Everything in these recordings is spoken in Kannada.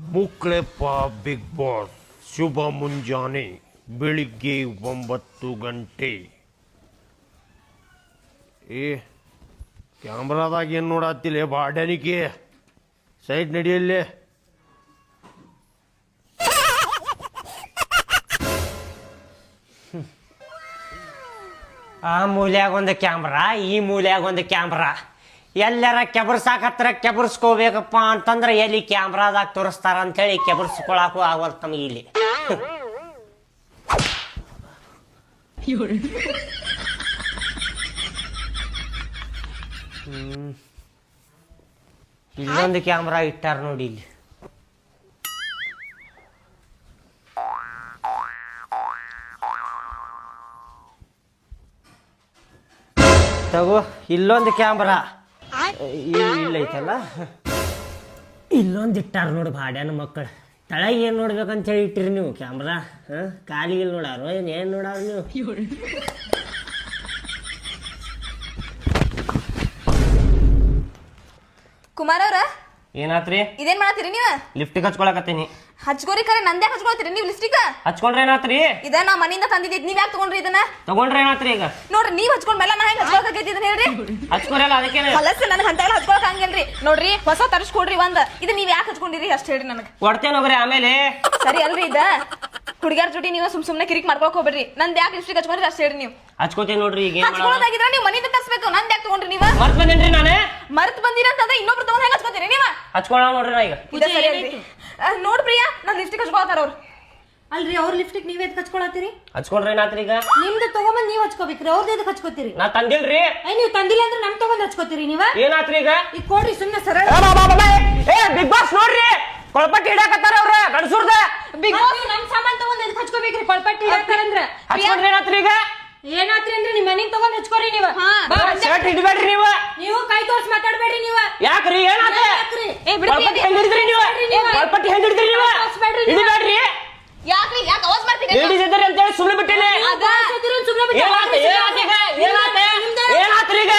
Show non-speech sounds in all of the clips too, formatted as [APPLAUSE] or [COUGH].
Mukleppa big boss. ಶುಭ ಮುಂಜಾನೆ. ಬೆಳಿಗ್ಗೆ ಒಂಬತ್ತು ಗಂಟೆ. ಏ, ಕ್ಯಾಮ್ರಾದಾಗ ಏನು ನೋಡತ್ತಿಲ್ಲ ಬಾಡ್ಯಾನಿಕೆ ಸೈಡ್ ನಡಿಯಲ್ಲೇ ಆ ಮೂಲ್ಯಾಗ ಒಂದು ಕ್ಯಾಮ್ರಾ, ಈ ಮೂಲ್ಯಾಗ ಒಂದು ಕ್ಯಾಮ್ರಾ. ಎಲ್ಲರ ಕೆಬರ್ಸಾಕತ್ರ ಕೆಬರ್ಸ್ಕೋಬೇಕಪ್ಪ ಅಂತಂದ್ರೆ ಎಲ್ಲಿ ಕ್ಯಾಮ್ರಾದಾಗ ತೋರಿಸ್ತಾರ ಅಂತೇಳಿ ಕೆಬರ್ಸ್ಕೊಳಕು ಆಗವಲ್ ತಮಗೆ ಇಲ್ಲಿ. ಇಲ್ಲೊಂದು ಕ್ಯಾಮ್ರಾ ಇಟ್ಟಾರ ನೋಡಿ ಇಲ್ಲಿ. ತಗೋ, ಇಲ್ಲೊಂದು ಕ್ಯಾಮ್ರಾ. ಇಲ್ಲ ಐತಲ್ಲ ಇಲ್ಲೊಂದು ಇಟ್ಟಾರ ನೋಡಿ ಭಾಡ್ಯಾನ ಮಕ್ಕಳು. ತಳಗೆ ಏನು ನೋಡ್ಬೇಕಂತ ಹೇಳಿ ಇಟ್ಟಿರಿ ನೀವು? ಕ್ಯಾಮ್ರಾ? ಹಾಂ? ಕಾಲಿಗೆ ನೋಡಾರು ಏನು ಏನು ನೋಡಾರು ನೀವು? ಕುಮಾರ್ ಅವ್ರ? ಏನಾತ್ರಿ? ಇದೇನ್ ಮಾಡತ್ತೀರಿ ನೀವ? ಲಿಫ್ಟಿಗೆ ಹಚ್ಕೊಳಕತ್ತೀನಿ. ಹಚ್ಕೋರಿ ಖರೆ ನಂದೇ ಹಚ್ಕೊಳ್ತೀರಿ ನೀವು ಲಿಫ್ಟ್ ಹಚ್ಕೊಂಡ್ರೆ ಏನಾತ್ರಿ? ಇದ ನಾ ಮನಿಂದ ತಂದಿದ್ದೆ ನೀವ್ ಯಾಕೆ ತಗೊಂಡ್ರಿ ಇದನ್ನ? ತಗೊಂಡ್ರೆ ಏನಾತ್ರಿ ಈಗ? ನೋಡ್ರಿ ನೀವ್ ಹಚ್ಕೊಂಡ್ ಮೇಲೆ ನಾ ಹೆಂಗ್ ಹಚ್ಕೊಳಕೈತಿ ಇದನ್ನ ಹೇಳ್ರಿ? ಹಚ್ಕೊರಲ್ಲ ಅದಕ್ಕೆ ಹೊಲಸ್ ನನ್ ಹಂತ ಹಚ್ಕೊಳಕ್ ಹಂಗಿಲ್ರಿ ನೋಡ್ರಿ ಹೊಸ ತರಿಸ್ಕೊಡ್ರಿ ಒಂದ್. ಇದು ನೀವ್ ಯಾಕೆ ಹಚ್ಕೊಂಡಿರಿ ಅಷ್ಟ್ ಹೇಳ್ರಿ ನನಗೆ. ಕೊಡ್ತೇನೆ ಹೋಗ್ರಿ ಆಮೇಲೆ. ಸರಿ ಅಲ್ರಿ ಇದ. ಹುಡುಗ್ಯಾರ ಜೋಡಿ ನೀವು ಸುಮ್ ಸುಮ್ನೆ ಕಿರಿಕ್ ಮಾಡ್ಕೊಳಕ್ ಹೋಗ್ಬೇಡ್ರಿ. ನಂದ್ ಯಾಕೆ ಲಿಪ್ಸ್ಟಿಕ್ ಹಚ್ಕೊಂಡ್ರಿ ಅಷ್ಟು ಹೇಳಿ ನೀವು. ಹಚ್ಕೋತೀನಿ ನೋಡ್ರಿ ಈಗ ಹಚ್ಕೊಳ್ಳೋದಾಗಿದ್ರ ನೀವು ಮನಿಂದ ತರ್ಸ್ಬೇಕು. ನಂದ್ ಯಾಕೆ ತಗೊಂಡ್ರಿ ನೀವು? ಮರ್ತ್ ಬಂದೇನ್ರಿ ನಾನೇ? ಮರ್ತ್ ಬಂದಿರ ಅಂತಂದ್ರೆ ಇನ್ನೊಬ್ರು ತಗೊಂಡ್ ಹೆಂಗ್ ಹಚ್ಕೊತೀರಿ ನೀವ? ಹಚ್ಕೊಳ ನೋಡ್ರಿ ನಾ ಈಗ. ನೋಡ್ರಿ ಸರಿ ಅಲ್ರಿ. ಆ, ನೋಡ್ ಪ್ರಿಯಾ ನನ್ ಲಿಪ್ಸ್ಟಿಕ್ ಹಚ್ಕೊಳತಾರ ಅವ್ರು. ಅಲ್ರಿ ಅವ್ರ ಲಿಫ್ಟಿಗೆ ನೀವ್ ಎದ್ ಹಚ್ಕೊಳತ್ತೀರಿ? ಹಚ್ಕೊಂಡ್ರಿ ಏನಾತ್ರಿ ಈಗ. ನಿಮ್ದು ತಗೊಂಬಂದ್ ನೀವ್ ಹಚ್ಕೋಬೇಕ್ರಿ ಅವ್ರದ್ದು ಎದ್ ಹಚ್ಕೋತೀರಿ? ನಾ ತಂದಿಲ್ರಿ. ಐ ನೀವ್ ತಂದಿಲ್ಲ ಅಂದ್ರೆ ನಮ್ ತಗೊಂಡ್ ಹಚ್ಕೋತೀರಿ ನೀವ? ಏನಾತ್ರಿ ಈಗ? ಈಗ ಕೊಡ್ರಿ ಸುಮ್ನೆ ಸರಳ. ಏ ಬಿಗ್ ಬಾಸ್ ನೋಡ್ರಿ. ಕೊಳಪಟ್ಟಿ ಇಡಾಕತ್ತಾರ ಅವ್ರ ಗಡಸೂರ್ದ? Big boss? ನಮ್ ಸಾಮಾನ್ ತಗೊಂಡ್ ಎದಕ್ ಹಚ್ಕೋಬೇಕ್ರಿ? ಕೊಳ್ಪಟ್ಟಿ ಹಾಕ್ತಾರಂದ್ರ ಹಚ್ಕೊಂಡ್ರೆ ಏನಾತ್ರಿ ಈಗ? ಏನಾತ್ರಿ ಅಂದ್ರೆ ನಿಮ್ ಮನಿಗ್ ತಗೊಂಡ್ ಹಚ್ಕೋರಿ ನೀವ. ಶರ್ಟ್ ಹಿಡ್ಬೇಡ್ರಿ ನೀವು. ನೀವು ಕೈ ತೋರ್ಸ್ ಮಾತಾಡ್ಬೇಡ್ರಿ ನೀವ. ಯಾಕ್ರಿ? ಏನಾತ್ರಿ ಯಾಕ್ರಿ? ಏ, ಬಿಡ್ರಿ, ಕೊಳಪಟ್ಟಿ ಹೆಂಗ್ ಹಿಡಿದ್ರಿ ನೀವು? ನೀವು. ಕೊಳಪಟ್ಟಿ ಹೆಂಗ್ ಹಿಡಿದ್ರಿ ನೀವು. ಹಿಡಿಬೇಡ್ರಿ. ಯಾಕ್ರಿ? ಯಾಕೆ ಅವಾಜ್ ಮಾಡ್ತೀರಿ ಲೇಡೀಸ್ ಇದ್ದಾರೆ ಅಂತೇಳಿ ಸುಳ್ಳು ಬಿಟ್ಟಿನಿ. ಅದ ಸುಮ್ನೆ ಬಿಟ್ಟು ಏನಾತ ಏನಾತ ಈಗ ಏನಾತ ಏನಾತ್ರಿ ಈಗ?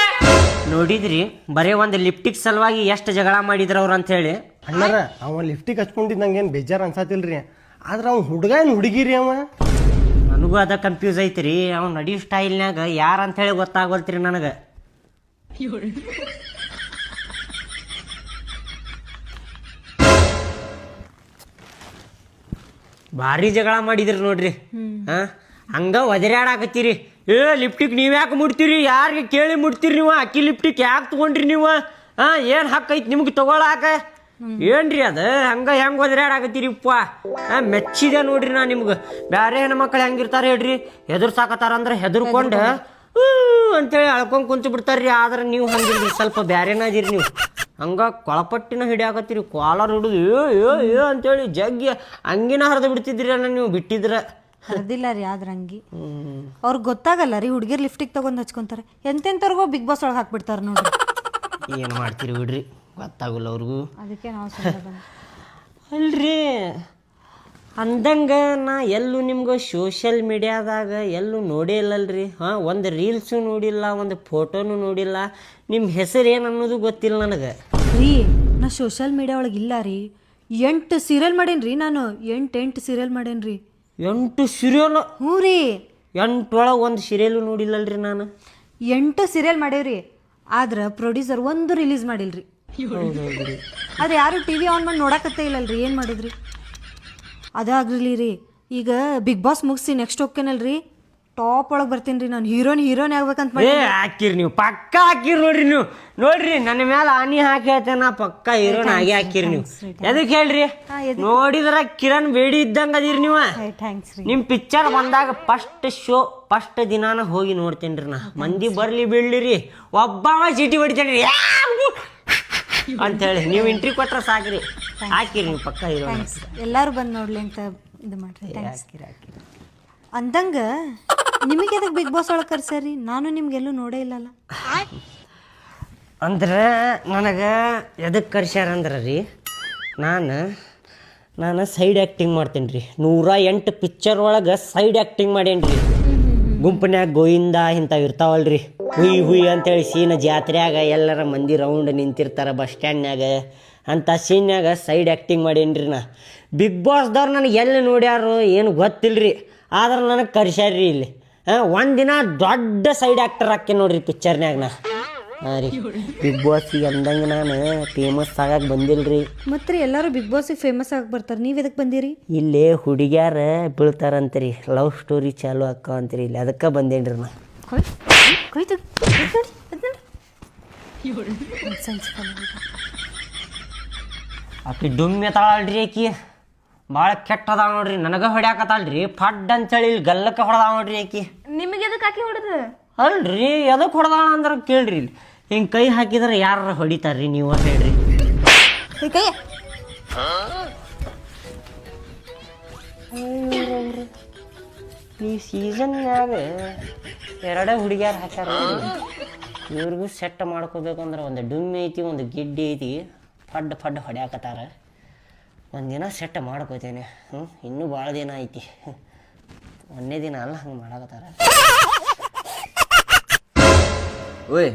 ನೋಡಿದ್ರಿ? ಬರೀ ಒಂದು ಲಿಪ್ಟಿಕ್ ಸಲುವಾಗಿ ಎಷ್ಟು ಜಗಳ ಮಾಡಿದ್ರ ಅವ್ರು ಅಂತ ಹೇಳಿ ಅಣ್ಣಾರ ಅವ ಲಿಪ್ಟಿಕ್ ಹಚ್ಕೊಂಡಿದ್ದು ನಂಗೆ ಏನು ಬೇಜಾರು ಅನ್ಸತ್ತಿಲ್ರಿ ಆದ್ರೆ ಅವ್ನು ಹುಡುಗ ಏನು ಹುಡುಗಿರಿ ಅವ? ನನಗೂ ಅದ ಕನ್ಫ್ಯೂಸ್ ಐತ್ರಿ. ಅವ್ನು ನಡಿ ಸ್ಟೈಲ್ನ್ಯಾಗ ಯಾರ ಅಂತ ಹೇಳಿ ಗೊತ್ತಾಗೋಲ್ತ್ರಿ ನನಗೆ. ಭಾರಿ ಜಗಳ ಮಾಡಿದ್ರಿ ನೋಡ್ರಿ. ಹಾ? ಹಂಗ ಒದರಾಡಾಕತ್ತೀರಿ ಏ ಲಿಪ್ಟಿಕ್ ನೀವು ಯಾಕೆ ಮುಡ್ತೀರಿ? ಯಾರಿಗೆ ಕೇಳಿ ಮುಡ್ತೀರಿ ನೀವು? ಅಕ್ಕಿ ಲಿಪ್ಟಿಕ್ ಯಾಕೆ ತಗೊಂಡ್ರಿ ನೀವು? ಹಾಂ ಏನ್ ಹಕ್ಕ ಐತಿ ನಿಮ್ಗೆ ತಗೊಳಾಕ? ಏನ್ರಿ ಅದ? ಹಂಗ ಹೆಂಗ್ ಒದರಾಡಾಕತ್ತೀರಿಪ್ಪ ಹಾಂ ಮೆಚ್ಚಿದೆ ನೋಡ್ರಿ ನಾ ನಿಮ್ಗೆ. ಬ್ಯಾರೆ ಹೆಣ್ಮಕ್ಳು ಹೆಂಗಿರ್ತಾರ ಹೇಳ್ರಿ? ಹೆದರ್ಸಾಕತ್ತಾರ ಅಂದ್ರೆ ಹೆದರ್ಕೊಂಡು ಅಂತೇಳಿ ಅಳ್ಕೊಂಡು ಕುಂತು ಬಿಡ್ತಾರ್ರಿ. ಆದ್ರೆ ನೀವು ಹಂಗಿರ್ರಿ ಸ್ವಲ್ಪ ಬೇರೆನಾದಿರಿ ನೀವು. ಹಂಗೆ ಕೊಳಪಟ್ಟಿನ ಹಿಡಿಯಾಕತ್ತೀರಿ. ಕಾಲರ್ ಹಿಡಿದು ಏ ಏ ಏ ಅಂತೇಳಿ ಜಗ್ಗಿ ಹಂಗಿನ ಹರಿದು ಬಿಡ್ತಿದ್ರಿ ಅಣ್ಣ ನೀವು ಬಿಟ್ಟಿದ್ರ. ಹರ್ದಿಲ್ಲ ರೀ ಆದ್ರ ಹಂಗಿ. ಅವ್ರಿಗೆ ಗೊತ್ತಾಗಲ್ಲ ರೀ ಹುಡುಗಿರ್ ಲಿಫ್ಟಿಗೆ ತಗೊಂಡ್ ಹಚ್ಕೊಂತಾರೆ. ಎಂತೆಂತವ್ರಿಗೋ ಬಿಗ್ ಬಾಸ್ ಒಳಗೆ ಹಾಕ್ಬಿಡ್ತಾರ ನೋಡ್ರಿ. ಏನು ಮಾಡ್ತೀರಿ ಬಿಡ್ರಿ ಗೊತ್ತಾಗಲ್ಲ ಅವ್ರಿಗೂ. ಅದಕ್ಕೆ ನಾವು ಸುಮ್ನೆ ಬಂದ್ವಿ. ಅಲ್ರಿ ಅಂದಂಗ ನಾ ಎಲ್ಲೂ ನಿಮ್ಗೆ ಸೋಷಿಯಲ್ ಮೀಡಿಯಾದಾಗ ಎಲ್ಲೂ ನೋಡೇ ಇಲ್ಲಲ್ರಿ. ಹಾಂ ಒಂದು ರೀಲ್ಸು ನೋಡಿಲ್ಲ ಒಂದು ಫೋಟೋನು ನೋಡಿಲ್ಲ. ನಿಮ್ಮ ಹೆಸರು ಏನು ಅನ್ನೋದು ಗೊತ್ತಿಲ್ಲ ನನಗೆ. ರೀ ನಾ ಸೋಷಿಯಲ್ ಮೀಡಿಯಾ ಒಳಗೆ ಇಲ್ಲ ರೀ. ಎಂಟು ಸೀರಿಯಲ್ ಮಾಡೇನ್ರಿ ನಾನು. ಎಂಟು ಎಂಟು ಸೀರಿಯಲ್ ಮಾಡೇನ್ರಿ. ಎಂಟು ಸೀರಿಯಲ್ ಹ್ಞೂ ರೀ. ಎಂಟೊಳಗೆ ಒಂದು ಸೀರಿಯಲು ನೋಡಿಲ್ಲಲ್ರಿ ನಾನು. ಎಂಟು ಸೀರಿಯಲ್ ಮಾಡೇವ್ರಿ. ಆದ್ರೆ ಪ್ರೊಡ್ಯೂಸರ್ ಒಂದು ರಿಲೀಸ್ ಮಾಡಿಲ್ರಿ. ಅದು ಯಾರು ಟಿ ವಿ ಆನ್ ಮಾಡಿ ನೋಡಕತ್ತೇ ಇಲ್ಲಲ್ರಿ. ಏನು ಮಾಡಿದ್ರಿ? ಅದಾಗ್ಲಿ ರೀ ಈಗ ಬಿಗ್ ಬಾಸ್ ಮುಗಿಸಿ ನೆಕ್ಸ್ಟ್ ಹೋಗ್ತೇನಲ್ರಿ ಟಾಪ್ ಒಳಗೆ ಬರ್ತೀನಿ ರೀ ನಾನು. ಹೀರೋನ್ ಹೀರೋನ್ ಆಗ್ಬೇಕಂತ ಮಾಡಿ ಏ ಹಾಕಿರಿ ನೀವು. ಪಕ್ಕ ಹಾಕಿರಿ ನೋಡ್ರಿ ನೀವು. ನೋಡ್ರಿ ನನ್ನ ಮೇಲೆ ಆನಿ ಹಾಕಿ ಹೇಳ್ತೇನೆ ನಾ ಪಕ್ಕ ಹೀರೋನ್ ಹಾಗೆ ಹಾಕಿರಿ ನೀವು. ಎದಕ್ಕೆ ಹೇಳ್ರಿ? ನೋಡಿದ್ರ ಕಿರಣ್ ಬೇಡಿ ಇದ್ದಂಗ ಅದೀರಿ ನೀವು. ಥ್ಯಾಂಕ್ಸ್ ರೀ. ನಿಮ್ ಪಿಕ್ಚರ್ ಬಂದಾಗ ಫಸ್ಟ್ ಶೋ ಫಸ್ಟ್ ದಿನಾನ ಹೋಗಿ ನೋಡ್ತೇನ್ರಿ ನಾ. ಮಂದಿ ಬರ್ಲಿ ಬೀಳ್ಲಿರಿ. ಒಬ್ಬವ ಚೀಟಿ ಹೊಡಿತೇನ್ರಿ ಅಂತೇಳಿ ನೀವು ಎಂಟ್ರಿ ಕೊಟ್ರ ಸಾಕ್ರಿ. ಹಾಕಿರಿ ನೀವು ಪಕ್ಕ ಹೀರೋನ್. ಎಲ್ಲಾರು ಎಲ್ಲರೂ ಬಂದು ನೋಡ್ಲಿ ಅಂತ ಇದು ಮಾಡ್ರಿ. ಥ್ಯಾಂಕ್ಸ್ ಅಂದಂಗ ನಿಮಗೆ ಅದಕ್ಕೆ ಬಿಗ್ ಬಾಸ್ ಒಳಗೆ ಕರ್ಸರಿ ನಾನು ನಿಮ್ಗೆಲ್ಲೂ ನೋಡೇ ಇಲ್ಲಲ್ಲ. ಅಂದ್ರೆ ನನಗೆ ಎದಕ್ಕೆ ಕರ್ಸ್ಯಾರ ಅಂದ್ರೆ ರೀ ನಾನು ನಾನು ಸೈಡ್ ಆ್ಯಕ್ಟಿಂಗ್ ಮಾಡ್ತೀನಿ ರೀ ನೂರ ಎಂಟು ಪಿಕ್ಚರ್ ಒಳಗೆ ಸೈಡ್ ಆ್ಯಕ್ಟಿಂಗ್ ಮಾಡೇನಿ ರೀ ಗುಂಪಿನ್ಯಾಗ ಗೋಯಿಂದ ಇಂಥವು ಇರ್ತಾವಲ್ರಿ. ಹುಯ್ ಹುಯ್ ಅಂತೇಳಿ ಸೀನ ಜಾತ್ರೆಯಾಗ ಎಲ್ಲರ ಮಂದಿ ರೌಂಡ್ ನಿಂತಿರ್ತಾರೆ ಬಸ್ ಸ್ಟ್ಯಾಂಡ್ನ್ಯಾಗ ಅಂತ ಸೀನ್ಯಾಗ ಸೈಡ್ ಆ್ಯಕ್ಟಿಂಗ್ ಮಾಡೇನ್ರಿ ನಾ. ಬಿಗ್ ಬಾಸ್ದವ್ರು ನನಗೆ ಎಲ್ಲಿ ನೋಡ್ಯಾರು ಏನು ಗೊತ್ತಿಲ್ಲ ರೀ ಆದ್ರೆ ನನಗೆ ಕರ್ಸ್ಯಾರ್ರಿ ಇಲ್ಲಿ. ಒಂದಿನ ದೊಡ್ಡ ಸೈಡ್ ಆ್ಯಕ್ಟರ್ ಹಾಕಿ ನೋಡ್ರಿ ಪಿಕ್ಚರ್ನ್ಯಾಗ ನಾ ಹಾಂ ರೀ. ಬಿಗ್ ಬಾಸ್ಗೆ ಅಂದಂಗೆ ನಾನು ಫೇಮಸ್ ಆಗಕ್ಕೆ ಬಂದಿಲ್ರಿ. ಮತ್ತೆ ಎಲ್ಲರೂ ಬಿಗ್ ಬಾಸಿಗೆ ಫೇಮಸ್ ಆಗಿ ಬರ್ತಾರೆ. ನೀವು ಎದಕ್ಕೆ ಬಂದಿರಿ? ಇಲ್ಲೇ ಹುಡುಗ್ಯಾರ ಬೀಳ್ತಾರಂತ್ರಿ. ಲವ್ ಸ್ಟೋರಿ ಚಾಲು ಅಕ್ಕ ಅಂತೀರಿ. ಇಲ್ಲಿ ಅದಕ್ಕೆ ಬಂದೇನ್ರಿ ನಾ. ಕೊಯ್ ಡುಮ್ಮೆ ಆಕಿ ಎತ್ತಾಳಲ್ರಿ ಆಕಿ. ಭಾಳ ಕೆಟ್ಟ ಅದಾವ ನೋಡ್ರಿ ನನಗೆ ಹೊಡ್ಯಾಕತ್ತಾಳ್ರಿ ಫಡ್ ಅಂತೇಳಿ ಇಲ್ಲಿ ಗಲ್ಲಕ್ಕೆ ಹೊಡೆದಾವ ನೋಡ್ರಿ ಆಕಿ. ನಿಮಗೆ ಎದಕ್ಕೆ ಹಾಕಿ ಹೊಡೆದು? ಅಲ್ರಿ ಎದಕ್ಕೆ ಹೊಡೆದಾಳ ಅಂದ್ರೆ ಕೇಳ್ರಿ ಇಲ್ಲಿ. ಹಿಂಗೆ ಕೈ ಹಾಕಿದ್ರೆ ಯಾರು ಹೊಡಿತಾರ್ರಿ ನೀವು ಹೇಳ್ರಿ. ಕೈ. ಈ ಸೀಸನ್ನಾಗ ಎರಡೇ ಹುಡುಗಿಯಾರು ಹಾಕ್ಯಾರ ಇವ್ರಿಗೂ ಸೆಟ್ ಮಾಡ್ಕೋಬೇಕಂದ್ರೆ ಒಂದು ಡುಮ್ಮಿ ಐತಿ ಒಂದು ಗಿಡ್ಡಿ ಐತಿ. ಫಡ್ ಫಡ್ ಹೊಡ್ಯಾಕತ್ತಾರ. ಒಂದಿನ ಸೆಟ್ ಮಾಡ್ಕೋತೇನೆ. ಹ್ಞೂ ಇನ್ನೂ ಭಾಳ ದಿನ ಐತಿ. ಒಂದೇ ದಿನ ಅಲ್ಲ ಹಂಗೆ ಮಾಡಕತ್ತಾರ. ಓಯ್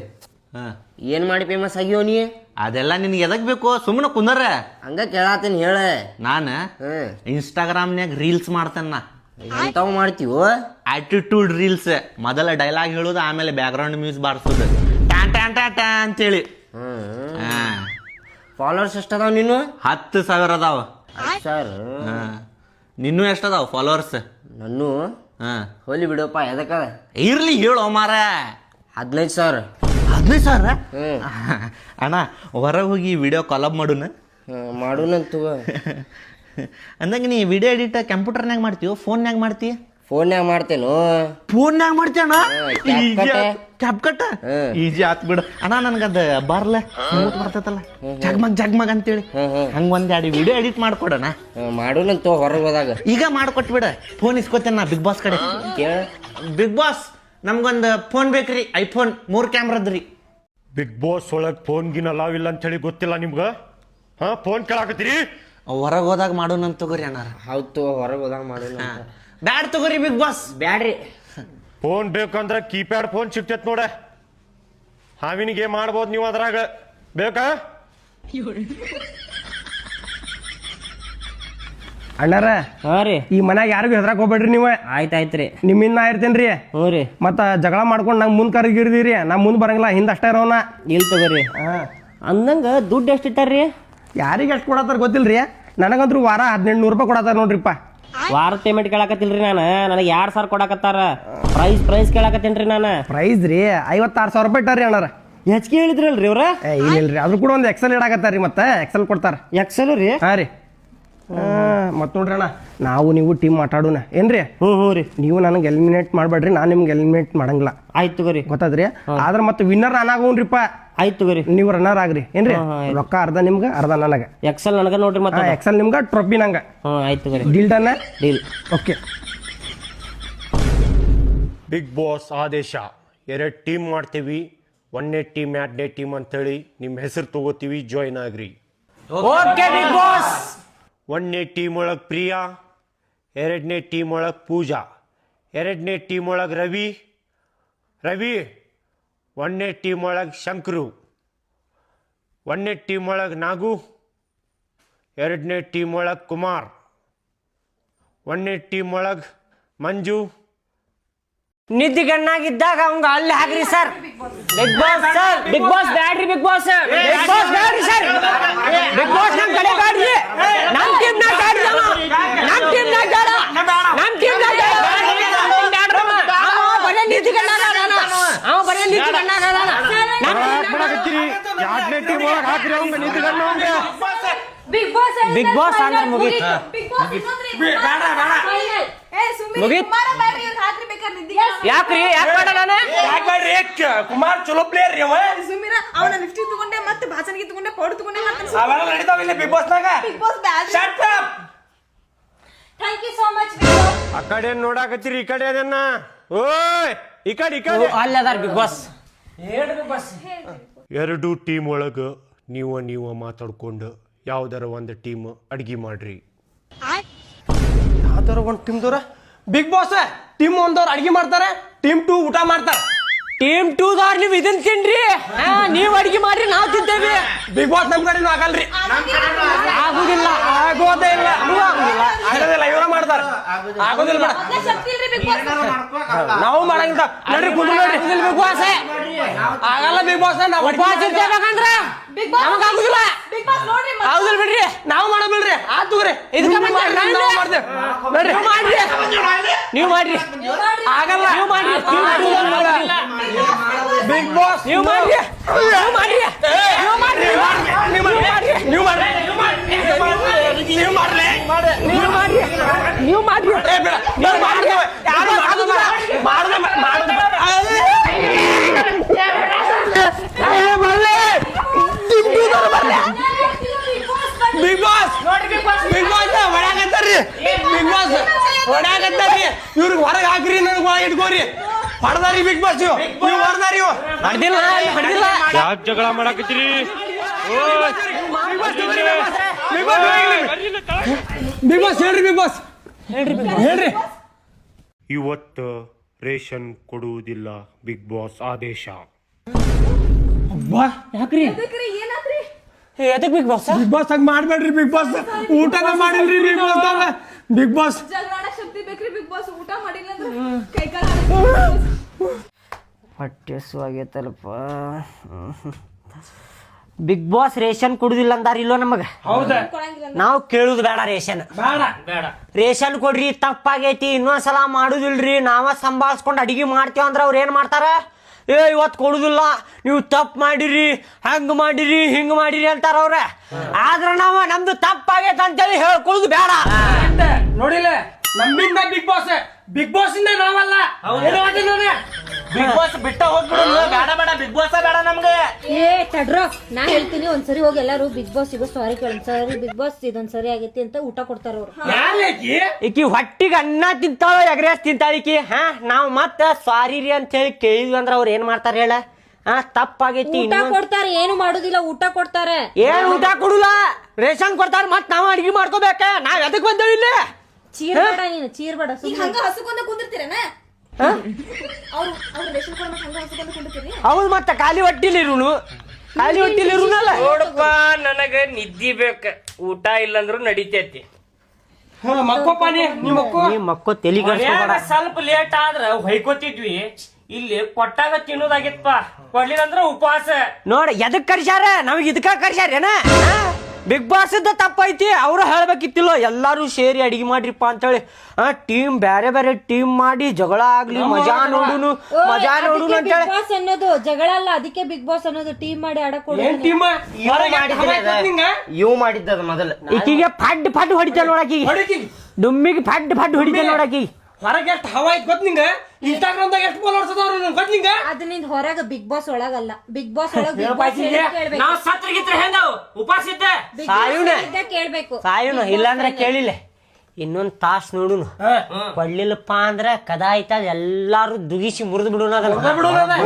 ಹಾಂ. ಏನು ಮಾಡಿ ಫೇಮಸ್ ಆಗ್ಯೋ ನೀ? ಅದೆಲ್ಲ ನಿನಗೆ ಎದಕ್ ಬೇಕು? ಸುಮ್ಮನೆ ಕುಂದರ ಹಂಗ ಕೇಳಾತೀನಿ ಹೇಳ. ನಾನು ಹ್ಮ್. ಇನ್ಸ್ಟಾಗ್ರಾಮ್ನ್ಯಾಗ ರೀಲ್ಸ್ ಮಾಡ್ತೇನೆ ನಾ. ಎಂತಾವ್ ಮಾಡ್ತೀವೋ? ಆಟಿಟ್ಯೂಡ್ ರೀಲ್ಸ್ ಮೊದಲ ಡೈಲಾಗ್ ಹೇಳೋದು ಆಮೇಲೆ ಬ್ಯಾಕ್ಗ್ರೌಂಡ್ ಮ್ಯೂಸ್ ಬಾರಿಸೋದು. ಟ್ಯಾನ್ ಟ್ಯಾನ್ ಟ್ಯಾನ್ ಟ್ಯಾನ್ ಅಂತೇಳಿ. ಹಾ. ಫಾಲೋವರ್ಸ್ ಎಷ್ಟು ಅದಾವ ನೀನು? ಹತ್ತು ಸಾವಿರ ಅದಾವ. ಸರ್. ನಿನ್ನೂ ಎಷ್ಟು ಅದಾವ ಫಾಲೋವರ್ಸ್ ನನ್ನು? ಹಾ. ಹೋಲಿ ಬಿಡಪ್ಪ ಎದಕ್ಕೆ? ಇರ್ಲಿ ಹೇಳು ಮಾರ. ಹದಿನೈದು ಸಾವಿರ. ಹದಿನೈದು ಸಾವಿರ. [LAUGHS] ಅಣ್ಣ ಹೊರಗೆ ಹೋಗಿ ವಿಡಿಯೋ ಕಾಲಪ್ ಮಾಡುನ? ಮಾಡುನಂತ [LAUGHS] ಅಂದಂಗೆ ನೀ ವಿಡಿಯೋ ಎಡಿಟ್ ಕಂಪ್ಯೂಟರ್ನಾಗ ಮಾಡ್ತೀವೋ ಫೋನ್ನಾಗ ಮಾಡ್ತೀಯ ಫೋನ್ಯಾಗ ಮಾಡ್ತೇನು? ಫೋನ್ಯಾಗ ಮಾಡ್ತೀಯಣ್ಣ CapCut. ಕ್ಯಾಪ್ ಕಟ್ಟ. ಹ್ಮ್. ಈಜಿ ಆತ್ ಬಿಡು. ಅಣ್ಣ ನನ್ಗದ ಬರ್ಲ. ಸ್ಮೂತ್ ಬರ್ತೈತಲ್ಲ. ಜಗ್ಮಗ್ ಜಗ್ಮಗ್ ಅಂತೇಳಿ. ಹಂಗ ಒಂದ್ ಎರಡು ವಿಡಿಯೋ ಎಡಿಟ್ ಮಾಡ್ಕೊಡಣ. ಮಾಡೋಣಂತು ಹೊರಗೆ ಹೋದಾಗ. ಈಗ ಮಾಡ್ಕೊಟ್ಬಿಡ ಫೋನ್ ಇಸ್ಕೊತೇನ ನಾ ಬಿಗ್ ಬಾಸ್ ಕಡೆ. ಬಿಗ್ ಬಾಸ್ ನಮ್ಗೊಂದು ಫೋನ್ ಬೇಕ್ರಿ. ಐಫೋನ್ ಮೂರ್ ಕ್ಯಾಮ್ರದ್ರಿ. ಬಿಗ್ ಬಾಸ್ ಒಳಗ್ ಫೋನ್ ಗಿನ್ ಅಲಾವ್ ಇಲ್ಲ ಅಂತೇಳಿ ಗೊತ್ತಿಲ್ಲ ನಿಮ್ಗ? ಹಾ ಫೋನ್ ಕೇಳಾಕತ್ತೀರಿ? ಹೊರಗೆ ಹೋದಾಗ ಮಾಡೋಣ ತಗೋರಿ ಅಣ್ಣ ಹೌದು ಹೊರಗೆ ಹೋದಾಗ ಮಾಡೋಣ ಬ್ಯಾಡ್ ತಗೋರಿ ಬಿಗ್ ಬಾಸ್. ಬ್ಯಾಡ್ರಿ. ಫೋನ್ ಬೇಕಂದ್ರೆ ಕೀಪ್ಯಾಡ್ ಫೋನ್ ಸಿಕ್ತೈತ್ ನೋಡ. ಹಾವಿನಿಗೆ ಮಾಡ್ಬೋದು ನೀವು ಅದ್ರಾಗ. ಬೇಕಾ? ಅಣ್ಣಾರ ಹಾಂ ರೀ. ಈ ಮನ್ಯಾಗ ಯಾರಿಗೂ ಹೆದ್ರಾಕ್ ಹೋಗ್ಬೇಡ್ರಿ ನೀವು? ಆಯ್ತು ಆಯ್ತು ರೀ. ನಿಮ್ಮಿಂದ ನಾ ಇರ್ತೇನ್ರಿ. ಹ್ಞೂ ರೀ. ಮತ್ತ ಜಗಳ ಮಾಡ್ಕೊಂಡು ನಂಗೆ ಮುಂದ್ ಕರ್ಗಿರ್ದಿರಿ. ನಾ ಮುಂದ್ ಬರಂಗಿಲ್ಲ ಹಿಂದೆ ಅಷ್ಟೇ ಇರೋನ. ಇಲ್ಲಿ ತಗೋರಿ. ಅಂದಂಗ ದುಡ್ಡು ಎಷ್ಟು ಇಟ್ಟಾರ್ರಿ? ಯಾರಿಗೆ ಎಷ್ಟು ಕೊಡತ್ತಾರ ಗೊತ್ತಿಲ್ರಿ? ನನಗಂತೂ ವಾರ ಹದಿನೆಂಟು ನೂರು ರೂಪಾಯಿ ಕೊಡತ್ತಾರ ನೋಡ್ರಿಪ್ಪ. ವಾರ ಪೇಮೆಂಟ್ ಕೇಳಾಕತ್ತಿಲ್ರಿ ನಾನು? ನನಗೆ ಎರಡು ಸಾವಿರ ಕೊಡಾಕತ್ತಾರ. ಪ್ರೈಸ್ ಪ್ರೈಸ್ ಕೇಳಾಕತ್ತೇನ್ರಿ ನಾನು. ಪ್ರೈಸ್ ರೀ ಐವತ್ತಾರು ಸಾವಿರ ರೂಪಾಯಿ ಇಟ್ಟಾರಿ ಅಣ್ಣಾರ. ಹೆಚ್ಚಿಗೆ ಹೇಳಿದ್ರಲ್ರಿ ಇವ್ರ? ಏ ಇಲ್ಲಿಲ್ರಿ ಅದ್ರ ಕೂಡ ಒಂದು ಎಕ್ಸೆಲ್ ಇಡಾಕತ್ತಾರ ರೀ ಮತ್ತೆ. ಎಕ್ಸೆಲ್ ಕೊಡ್ತಾರ. ಎಕ್ಸಲ್ ರೀ? ಹಾಂ ರೀ. ಮತ್ತೆ ನೋಡ್ರಿ ಅಣ್ಣ ನಾವು ನೀವು ಟೀಮ್ ಮಾತಾಡೋಣ. ಏನ್ರಿ ಹ್ಞೂ ಹ್ಞೂ ರೀ. ನೀವು ನನಗೆ ಎಲಿಮಿನೇಟ್ ಮಾಡಬೇಡ್ರಿ ನಾನು ನಿಮ್ಗೆ ಎಲಿಮಿನೇಟ್ ಮಾಡಂಗಿಲ್ಲ. ಆಯ್ತು ತಗೋರಿ. ಗೊತ್ತಾದ್ರಿ? ಆದ್ರೆ ಮತ್ತೆ ವಿನ್ನರ್ ನಾನಾಗೋನ್ರಿಪ್ಪ ಆಯ್ತು ತಗೋರಿ. ನೀವು ರನ್ನರ್ ಆಗ್ರಿ. ಏನ್ರಿ? ರೊಕ್ಕ ಅರ್ಧ ನಿಮ್ಗೆ ಅರ್ಧ ನನಗೆ. ಎಕ್ಸಲ್ ನನಗೆ ನೋಡ್ರಿ ಮತ್ತೆ ಎಕ್ಸೆಲ್ ನಿಮ್ಗೆ ಟ್ರೊಫಿ ನಂಗೆ. ಆಯ್ತು ತಗೋರಿ. Deal done deal okay Bigg Boss ಆದೇಶ. ಎರಡು ಟೀಮ್ ಮಾಡ್ತೀವಿ. ಒಂದನೇ ಟೀಮ್ ಎರಡನೇ ಟೀಮ್ ಅಂತೇಳಿ ನಿಮ್ಮ ಹೆಸರು ತಗೋತೀವಿ ಜಾಯ್ನ್ ಆಗ್ರಿ. ಓಕೆ ಬಿಗ್ ಬಾಸ್ ಒಂದನೇ ಟೀಮ್ ಒಳಗೆ ಪ್ರಿಯಾ ಎರಡನೇ ಟೀಮ್ ಒಳಗೆ ಪೂಜಾ ಎರಡನೇ ಟೀಮ್ ಒಳಗೆ ರವಿ. ರವಿ ಒಂದನೇ ಟೀಮ್ ಒಳಗೆ ಶಂಕರು ಒಂದನೇ ಟೀಮ್ ಒಳಗೆ ನಾಗು, ಎರಡನೇ ಟೀಮ್ ಒಳಗೆ ಕುಮಾರ್ ಒಂದನೇ ಟೀಮ್ ಒಳಗೆ ಮಂಜು. ನಿದ್ದಿಗಣ್ಣಾಗಿದ್ದಾಗ ಅವಂಗ ಅಲ್ಲಿ ಹಾಕ್ರಿ sir. Bigg Boss sir. Bigg Boss ಬ್ಯಾಡ್ರಿ ಬಿಗ್ ಬಾಸ್ ಬಿಗ್ ಬಾಸ್ ಬ್ಯಾಡ್ರಿ ಸರ್. ಬಿಗ್ ಬಾಸ್ ನಮ್ ಕಡೆ ಬ್ಯಾಡ್ರಿ. ನಮ್ ಟೀಮ್ ನಾಗ ಬ್ಯಾಡ್ರಿ. ನಮ್ ಟೀಮ್ ನಾಗ ಬೇಡ ನಮ್ ಟೀಮ್ ನಾಗ ಬೇಡ ಬ್ಯಾಡ್ರಿ ಅವ. ಅವ ಬರೇ ನಿದ್ದಿಗಣ್ಣಾಗ ಅದಾನ. ಅವ ಬರೇ ನಿದ್ದಿಗಣ್ಣಾಗ ಅದಾನ. ನಮ್ team ನಾಗ- ಎರಡನೇ ಟೀಮ್ ಒಳಗೆ ಹಾಕ್ರಿ ಅವಂಗ ನಿಂತ್ಕೊಂಡು ಅವಂಗ ಬಿಗ್ ಬಾಸ್ Big Boss ಅಂದ್ರೆ ಮುಗೀತು. ಬಿಗ್ ಬಾಸ್ ಮುಗೀತು. ಯಾಕ್ರಿ ಯಾಕೆ ಬೇಡ ನಾನು ಕುಮಾರ್ ಚಲೋ ಪ್ಲೇಯರ್ ರೀ ಅವ ಸುಮಿರ ಅವನ ಲಿಫ್ಟಿಗೆ ತಗೊಂಡೆ ಮತ್ತೆ ಭಾಷಣಿಗೆ ತಗೊಂಡೆ ಪೌಡ್ ತಗೊಂಡೆ ಮತ್ತೆ ಅವೆಲ್ಲ ನಡೀತಾವಿಲ್ಲ ಬಿಗ್ ಬಾಸ್ನಾಗ Bigg boss bad shut up thank you so much Bigg Boss ಆ ಕಡೆ ನೋಡಾಕತ್ತೀರಿ ಈ ಕಡೆ ಅದನ್ನ ಓಯ್ ಈ ಕಡೆ ಈ ಕಡೆ. ಅಲ್ಲಿ ಅದಾರ ಬಿಗ್ ಬಾಸ್. ಎರಡು ಟೀಮ್ ಒಳಗ ನೀವ ನೀವ ಮಾತಾಡ್ಕೊಂಡು ಯಾವ್ದಾರ ಒಂದು ಟೀಮ್ ಅಡ್ಗಿ ಮಾಡ್ರಿ. ಯಾವ್ದಾರ ಒಂದು ಟೀಮ್ ದವ್ರ? ಬಿಗ್ ಬಾಸ್ ಟೀಮ್ ಒಂದವ್ರು ಅಡ್ಗೆ ಮಾಡ್ತಾರೆ ಟೀಮ್ ಟೂ ಊಟ ಮಾಡ್ತಾರೆ. ಟೀಮ್ ಟೂದವ್ರು ನೀವು ಇದನ್ ತಿನ್ರಿ? ಹಾ, ನೀವ್ ಅಡಿಗೆ ಮಾಡ್ರಿ ನಾವ್ ತಿಂತೇವಿ. ಬಿಗ್ ಬಾಸ್ ನಮ್ ಕಡೆ ಆಗಲ್ರಿ. ಆಗುದಿಲ್ಲ. ಆಗೋದೇ ಇಲ್ಲ. ಆಗೋದಿಲ್ಲ. ಆಗೋದಿಲ್ಲ. ಇವ್ರ ಮಾಡ್ತಾರ ಆಗೋದಿಲ್ಲ. ಬಾಸ್ ನಾವು ಮಾಡಂಗಿಲ್ಲ. ನಡ್ರಿ ಕುಂದ್ರು ನೋಡ್ರಿ. ಬಿಗ್ ಬಾಸ್ ಆಗಲ್ಲ ಬಿಗ್ ಬಾಸ್ ನಾವು ಉಪವಾಸ ಇರ್ತೇಬೇಕಂದ್ರ ಬಿಗ್ ಬಾಸ್ ನಮಗ್ ಆಗುದಿಲ್ಲ. ಹೌದಿಲ್ಲ ಬಿಡ್ರಿ. ನಾವು ಮಾಡಬಿಲ್ರಿ ಆತುಗ್ರಿ ಇದಕ್ಕ ನೀವು ಮಾಡ್ರಿ, ಮಾಡ್ರಿ, ನಾವು ಮಾಡ್ತೇವೆ ನೋಡ್ರಿ ನೀವು ಮಾಡ್ರಿ ನೀವು ಮಾಡ್ರಿ ಆಗಲ್ಲ ನೀವು ಮಾಡ್ರಿ ಬಿಗ್ ಬಾಸ್ ನೀವು ಮಾಡ್ರಿ ನೀವು ಮಾಡ್ರಿ ನೀವು ಮಾಡ್ರಿ ನೀವು ಮಾಡ್ರಿ ನೀವು ಮಾಡ್ರಿ ನೀವು ಮಾಡ್ರಿ ನೀವು ಮಾಡ್ರಿ ನೀವು ಮಾಡ್ರಿ ಏ ಬೇಡ ನೀವು ಮಾಡ್ತೇವೆ ಯಾರು ಆಗುದಿಲ್ಲ ಮಾಡ್ದೆ ಮಾಡ್ದೆ ಬಿಗ್ ಬಾಸ್ ಬಿಗ್ ಬಾಸ್ ಹೊಡ್ಯಾಕತ್ತಾರ್ರಿ ಬಿಗ್ ಬಾಸ್ ಹೊಡ್ಯಾಕತ್ತಾರ್ರಿ ಇವ್ರಿಗೆ ಹೊರಗೆ ಹಾಕ್ರಿ ನನಗೆ ಒಳಗೆ ಇಟ್ಕೋರಿ. ಹೊಡೆದಾರಿ ಬಿಗ್ ಬಾಸ್ ಇವು ನೀವು ಹೊಡೆದಾರಿ ಇವು ಹೊಡೆದಿಲ್ಲ ಹೊಡ್ದಿಲ್ಲ. ಯಾಕೆ ಜಗಳ ಮಾಡಕತ್ತೀರಿ? ಬಿಗ್ ಬಾಸ್ ಹೇಳ್ರಿ ಬಿಗ್ ಬಾಸ್. ಹೇಳ್ರಿ ಇವತ್ತು ರೇಷನ್ ಕೊಡುವುದಿಲ್ಲ ಬಿಗ್ ಬಾಸ್ ಆದೇಶ. ಅಬ್ಬಾ. ಯಾಕ್ರಿ? ಎದಕ್ ಬಿಗ್ ಬಾಸ್? ಬಿಗ್ ಬಾಸ್ ಹಂಗ್ ಮಾಡ್ಬೇಡ್ರಿ ಬಿಗ್ ಬಾಸ್. ಊಟನ ಮಾಡಿಲ್ರಿ ಬಿಗ್ ಬಾಸ್ ಬಿಗ್ ಬಾಸ್ ಶಕ್ತಿ ಬೇಕ್ರಿ ಬಿಗ್ ಬಾಸ್ ಊಟ ಮಾಡಿಲ್ಲ ಹೊಟ್ಟೆ ಆಗೈತಲ್ಪ ಬಿಗ್ ಬಾಸ್ ರೇಷನ್ ಕುಡುದಿಲ್ಲ ಅಂದಾರ ಇಲ್ಲೋ ನಮಗ? ಹೌದಾ? ನಾವು ಕೇಳುದು ಬೇಡ ರೇಷನ್. ಬೇಡ. ಬೇಡ. ರೇಷನ್ ಕೊಡ್ರಿ ತಪ್ಪಾಗೈತಿ ಇನ್ನೊಂದ್ಸಲ ಮಾಡುದಿಲ್ರಿ ನಾವ ಸಂಭಾಳ್ಸ್ಕೊಂಡು ಅಡಿಗೆ ಮಾಡ್ತೇವ ಅಂದ್ರ ಅವ್ರ ಏನ್ ಮಾಡ್ತಾರ? ಏ ಇವತ್ತು ಕೊಡುದಿಲ್ಲ. ನೀವು ತಪ್ಪು ಮಾಡಿರಿ ಹಂಗ ಮಾಡಿರಿ ಹಿಂಗ ಮಾಡಿರಿ ಅಂತಾರ ಅವ್ರೆ. ಆದ್ರೆ ನಾವು ನಮ್ದು ತಪ್ಪಾಗೈತೆ ಅಂತೇಳಿ ಹೇಳ್ಕೊಳ್ಳೋದು ಬೇಡ. ನೋಡಿಲ್ಲ ನಮ್ಮಿಂದ ಬಿಗ್ ಬಾಸ್ ಬಿಗ್ ಬಾಸ್ ಇಂದ ನಾವಲ್ಲ? ಬಿಗ್ ಬಾಸ್ ಬಿಟ್ಟ ಹೋಗ್ಬಿಡು. ಬೇಡ ಬೇಡ. ಬಿಗ್ ಬಾಸ್ ಬೇಡ ನಮ್ಗೆ. ಏ ತಡ್ರೋ. ನಾ ಹೇಳ್ತೀನಿ ಒಂದ್ಸರಿ ಹೋಗಿ ಎಲ್ಲಾರು ಬಿಗ್ ಬಾಸ್ ಇದು ಸಾರಿ ಕೇಳಿ. ಸರಿ ಬಿಗ್ ಬಾಸ್ ಇದೊಂದ್ ಸರಿ ಆಗೈತಿ ಅಂತ ಊಟ ಕೊಡ್ತಾರ ಅವ್ರು? ಈಕಿ ಹೊಟ್ಟಿಗೆ ಅನ್ನ ತಿಂತಾಳ ಎಗ್ರೆಸ್ ತಿಂತಾಳ ಈಕಿ. ಹಾ ನಾವ್ ಮತ್ತ ಸಾರಿ ರೀ ಅಂತ ಹೇಳಿ ಕೇಳಿದ್ವಿ ಅಂದ್ರ ಅವ್ರ ಏನ್ ಮಾಡ್ತಾರ ಹೇಳ? ಹಾ ತಪ್ಪಾಗೈತಿ ಊಟ ಕೊಡ್ತಾರ ಏನು ಮಾಡುದಿಲ್ಲ ಊಟ ಕೊಡ್ತಾರೆ. ಏನ್ ಊಟ ಕೊಡುಲ್ಲ? ರೇಷನ್ ಕೊಡ್ತಾರ ಮತ್ ನಾವ್ ಅಡಿಗೆ ಮಾಡ್ಕೋಬೇಕ? ನಾವ್ ಎದಕ್ ಬಂದೇವಿಲ್ಲ ಇಲ್ಲಿ? ಚೀರ್ ಬೇಡ ನೀನು ಚೀರ್ಬೇಡ ಈಗ ಸುಮ್ನೆ. ಹಂಗ ಹಸುಕೊಂಡ ಕುಂದಿರ್ತೀರೇನ? ಅವ್ರು ಅವ್ರು ರೇಷನ್ ಕೊಡ ಹಂಗ ಹಸುಕೊಂಡ ಕುಂದಿರ್ತೀರಿ? ಹೌದ್ ಮತ್ತ ಖಾಲಿ ಹೊಟ್ಟಿಲಿರುನು. ಖಾಲಿ ಹೊಟ್ಟಿಲಿರುನಲ್ಲ. ನೋಡಪ್ಪ ನನಗ ನಿದ್ದಿ ಬೇಕ. ಊಟ ಇಲ್ಲಂದ್ರು ನಡಿತೈತಿ. ಹಾ, ಮಕ್ಕೋಪ್ಪ ನೀ ನೀ ಮಕ್ಕೋ. ನೀ ಮಕ್ಕೋ ತೆಲಿ ಮನ್ಯಾಗ ಸ್ವಲ್ಪ ಲೇಟ್ ಆದ್ರ ಹೊಯ್ಕೋತಿದ್ವಿ. ಇಲ್ಲಿ ಕೊಟ್ಟಾಗ ತಿನ್ನೋದಾಗಿತ್ತಪ್ಪ ಕೊಡ್ಲಿಲ್ಲ ಅಂದ್ರ ಉಪವಾಸ. ನೋಡ ಎದಕ್ ಕರ್ಸ್ಯಾರ? ನಮಗ್ ಇದಕ್ಕ ಕರ್ಸ್ಯಾರೇನ? ಬಿಗ್ ಬಾಸ್ ಇದ್ದ ತಪ್ಪೈತಿ ಅವ್ರು ಹೇಳ್ಬೇಕಿತ್ತಿಲ್ಲ ಎಲ್ಲಾರು ಸೇರಿ ಅಡಿಗೆ ಮಾಡ್ರಿಪ್ಪ ಅಂತೇಳಿ. ಆ ಟೀಮ್ ಬ್ಯಾರೆ ಬೇರೆ ಟೀಮ್ ಮಾಡಿ ಜಗಳ ಆಗ್ಲಿ ಮಜಾ ನೋಡುನು ಮಜಾ ಅದಕ್ಕೆ ನೋಡುನು ಅಂತೇಳಿ. ಬಾಸ್ ಅನ್ನೋದು ಜಗಳ ಅಲ್ಲ ಅದಕ್ಕೆ ಬಿಗ್ ಬಾಸ್ ಅನ್ನೋದು ಟೀಮ್ ಮಾಡಿ ಆಡಕ್ ಏನ್ ಟೀಮ್ ಇವು ಮಾಡಿದ್ದದ ಮೊದಲು. ಈಕಿಗೆ ಫಡ್ ಫಡ್ ಹೊಡಿತ ನೋಡಕಿ. ಡುಮ್ಮಿಗೆ ಫಡ್ ಫಡ್ ಹೊಡಿತ ನೋಡಕೀಗ ಹೊರಗೆ ಎಷ್ಟು ಹವಾ ಐತ್ ಗೊತ್ತ ನಿಂಗ? ಇನ್ಸ್ಟಾಗ್ರಾಮ್ದಾಗ ಎಷ್ಟು ಫಾಲೋವರ್ಸ್ ಅದಾವ್ರಿ ನಿಂಗೆ ಗೊತ್ತ ನಿಂಗ? ಅದು ನಿಂದ ಹೊರಗ ಬಿಗ್ ಬಾಸ್ ಒಳಗಲ್ಲ. ಬಿಗ್ ಬಾಸ್ ಒಳಗ ಬಿಗ್ ಬಾಸ್ ಹೀಗೆ? ಕೇಳ್ಬೇಕು. ನಾವ್ ಸತ್ರಗಿತ್ರ ಹೆಂಗ ಉಪವಾಸ ಇದ್ದೆ? Big Boss ಸಾಯುನೆ. ಇದ್ದ ಕೇಳ್ಬೇಕು. ಸಾಯುನು ಇಲ್ಲಾಂದ್ರೆ. ಕೇಳಿಲ್ಲ. ಇನ್ನೊಂದ್ ತಾಸ್ ನೋಡುನು. ಕೊಡ್ಲಿಲ್ಲಪ್ಪ ಅಂದ್ರ ಕದ ಆಯ್ತ ಎಲ್ಲಾರು ದುಗಿಸಿ ಮುರಿದು ಅದನ್ನ.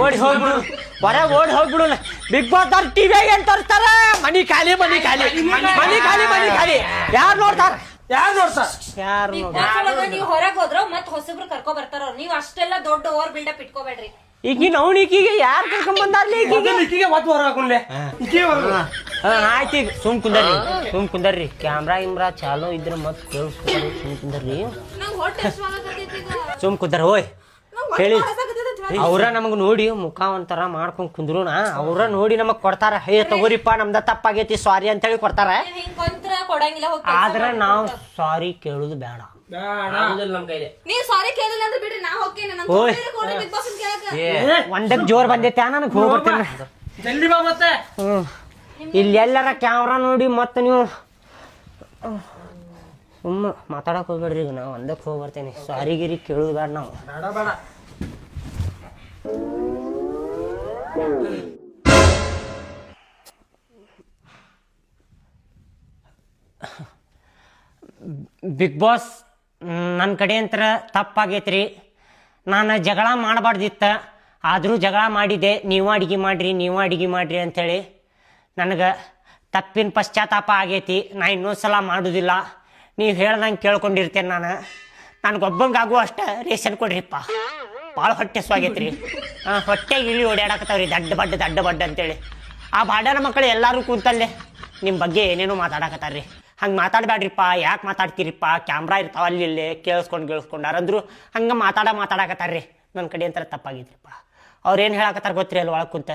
ಓಡಿ ಹೋಗ್ಬಿಡು ಹೊರ ಓಡಿ ಹೋಗ್ಬಿಡುನ. ಬಿಗ್ ಬಾಸ್ ಅವ್ರು ಟಿವಿ ಏನ್ ತೋರಿಸ್ತಾರ? ಮನಿ ಖಾಲಿ. ಮನಿ ಖಾಲಿ. ಮನಿ ಖಾಲಿ ಮನಿ ಖಾಲಿ. ಯಾರು ನೋಡ್ತಾರ? ಯಾರು ಯಾರು ಹೊರಗೆ ನೋಡ್ತಾರ ಮತ್ತೆ ಒಳಗ ನೀವ್ ಹೊರಗ್ ಹೋದ್ರ ಮತ್ ಹೊಸಬ್ರು ಕರ್ಕೊ ಬರ್ತಾರ ಅವ್ರು. ನೀವ್ ಅಷ್ಟೆಲ್ಲ ದೊಡ್ಡ ಓವರ್ ಬಿಲ್ಡಪ್ ಇಟ್ಕೋಬೇಡ್ರಿ. ಈಗಿನ ಈಕಿಗೆ ಯಾರು ಕರ್ಕೊಂಡ್ ಬಂದಾರ್ಲಿ ಈಕಿಗೆ? ಇಕ್ಕಿಗೆ ಒತ್ತು ಹೊರ ಹಾಕೊಂಡ್ಲೆ. ಇಕ್ಕಿ ಹೊರ ಹಾ, ಆಯ್ತು ಈಗ. ಸುಮ್ ಕುಂದರ್ರಿ. ಸುಮ್ ಕುಂದರ್ರಿ. ಕ್ಯಾಮ್ರಾ ಇಮ್ರಾ ಚಾಲೋ ಇದ್ರೆ ಮತ್ತೆ ಕೇಳಿಸ್ಕೊಂಡ್ರಿ ಸುಮ್ ಕುಂದರ್ರಿ. ಸುಮ್ ಕುಂದರ್ ಹೋಯ್. ಹೇಳಿ. ಅವ್ರ ನಮಗ್ ನೋಡಿ ಮುಖ ಒಂಥರ ಮಾಡ್ಕೊಂಡ್ ಕುಂದ್ರುನ ಅವ್ರ ನೋಡಿ ನಮಗ್ ಕೊಡ್ತಾರ. ಹೇ ತಗೋರಿಪ್ಪ ನಮ್ದ ತಪ್ಪಾಗೈತಿ ಸಾರಿ ಅಂತ ಹೇಳಿ ಕೊಡ್ತಾರ. ಆದ್ರ ನಾವ್ ಸಾರಿ ಕೇಳುದು ಬೇಡ. ಒಂದಕ್ ಜೋರ್ ಬಂದೈತೆ ನನಗ್ ಹೋಗ್ಬಿಡ್ತೀನಿ. ಇಲ್ಲಿ ಎಲ್ಲಾರ ಕ್ಯಾಮ್ರಾ ನೋಡಿ ಮತ್ತ ನೀವು ಸುಮ್ಮ ಮಾತಾಡಕ್ ಹೋಗ್ಬೇಡ್ರಿ ಈಗ ನಾವು ಒಂದಕ್ಕೆ ಹೋಗ್ಬರ್ತೇನೆ. ಸಾರಿ ಗಿರಿ ಕೇಳುದು ಬೇಡ ನಾವು ಬಿಗ್ ಬಾಸ್ ನನ್ನ ಕಡೆ ಅಂತರ ತಪ್ಪಾಗೈತ್ರಿ. ನಾನು ಜಗಳ ಮಾಡಬಾರ್ದಿತ್ತ. ಆದರೂ ಜಗಳ ಮಾಡಿದೆ ನೀವು ಅಡುಗೆ ಮಾಡಿರಿ ನೀವು ಅಡುಗೆ ಮಾಡಿರಿ ಅಂಥೇಳಿ ನನಗೆ ತಪ್ಪಿನ ಪಶ್ಚಾತ್ತಾಪ ಆಗೈತಿ. ನಾ ಇನ್ನೊಂದು ಸಲ ಮಾಡೋದಿಲ್ಲ. ನೀವು ಹೇಳ್ದಂಗೆ ಕೇಳ್ಕೊಂಡಿರ್ತೇನೆ ನಾನು. ನನಗೊಬ್ಬಂಗಾಗುವ ಅಷ್ಟ ರೇಷನ್ ಕೊಡ್ರಿಪ್ಪ. ಭಾಳ ಹೊಟ್ಟೆ ಸ್ವಾಗೈತ್ರಿ ಹಾಂ ಹೊಟ್ಟೆ ಇಳಿ ಓಡಾಡಕತ್ತಾವ್ರಿ ದಡ್ಡ ಬಡ್ಡ ದಡ್ಡ ಬಡ್ಡ ಅಂತೇಳಿ. ಆ ಬಾಡನ ಮಕ್ಕಳು ಎಲ್ಲರೂ ಕೂತಲ್ಲೇ ನಿಮ್ಮ ಬಗ್ಗೆ ಏನೇನೋ ಮಾತಾಡಕತ್ತಾರ್ರಿ. ಹಂಗೆ ಮಾತಾಡಬೇಡ್ರಿಪ್ಪ ಯಾಕೆ ಮಾತಾಡ್ತೀರಿಪ್ಪ, ಕ್ಯಾಮ್ರಾ ಇರ್ತಾವ ಅಲ್ಲಿ ಇಲ್ಲಿ ಕೇಳಿಸ್ಕೊಂಡು ಕೇಳಿಸ್ಕೊಂಡಾರಂದ್ರು ಹಂಗೆ ಮಾತಾಡ ಮಾತಾಡಕತ್ತಾರ್ರಿ. ನನ್ನ ಕಡೆ ಅಂತಾರೆ ತಪ್ಪಾಗಿದ್ರಿಪ್ಪ. ಅವ್ರು ಏನು ಹೇಳಕತ್ತಾರ ಗೊತ್ತಿರಿ ಅಲ್ಲಿ ಒಳಗೆ ಕುಂತ?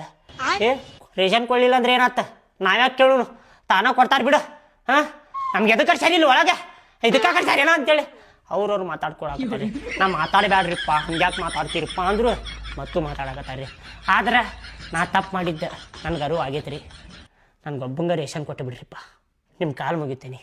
ಏ, ರೇಷನ್ ಕೊಡಲಿಲ್ಲ ಅಂದ್ರೆ ಏನಾತ? ನಾವ್ಯಾಕೆ ಕೇಳೋನು? ತಾನ ಕೊಡ್ತಾರೆ ಬಿಡು. ಹಾಂ? ನಮ್ಗೆ ಎದಕ್ಕೆ ಸರಿ ಇಲ್ಲ ಒಳಗೆ? ಇದಕ್ಕೆ ಕರ್ಸ್ಯಾರೇನ ಅಂತೇಳಿ. ಅವ್ರವ್ರು ಮಾತಾಡ್ಕೊಳಕತ್ತಾರ್ರಿ ನಾ ಮಾತಾಡಬೇಡ್ರಿಪ್ಪ ಹಂಗ್ಯಾಕೆ ಮಾತಾಡ್ತೀರಪ್ಪ ಅಂದ್ರು ಮತ್ತು ಮಾತಾಡಕತ್ತಾರ್ರಿ ಆದ್ರೆ ನಾ ತಪ್ಪು ಮಾಡಿದ್ದೆ. ನನ್ಗೆ ಅರಿವು ಆಗೈತೆ ರೀ ನನ್ಗೊಬ್ಬಂಗ ರೇಷನ್ ಕೊಟ್ಟು ಬಿಡ್ರಿಪ್ಪ. ನಿಮ್ಮ ಕಾಲು ಮುಗಿತೀನಿ.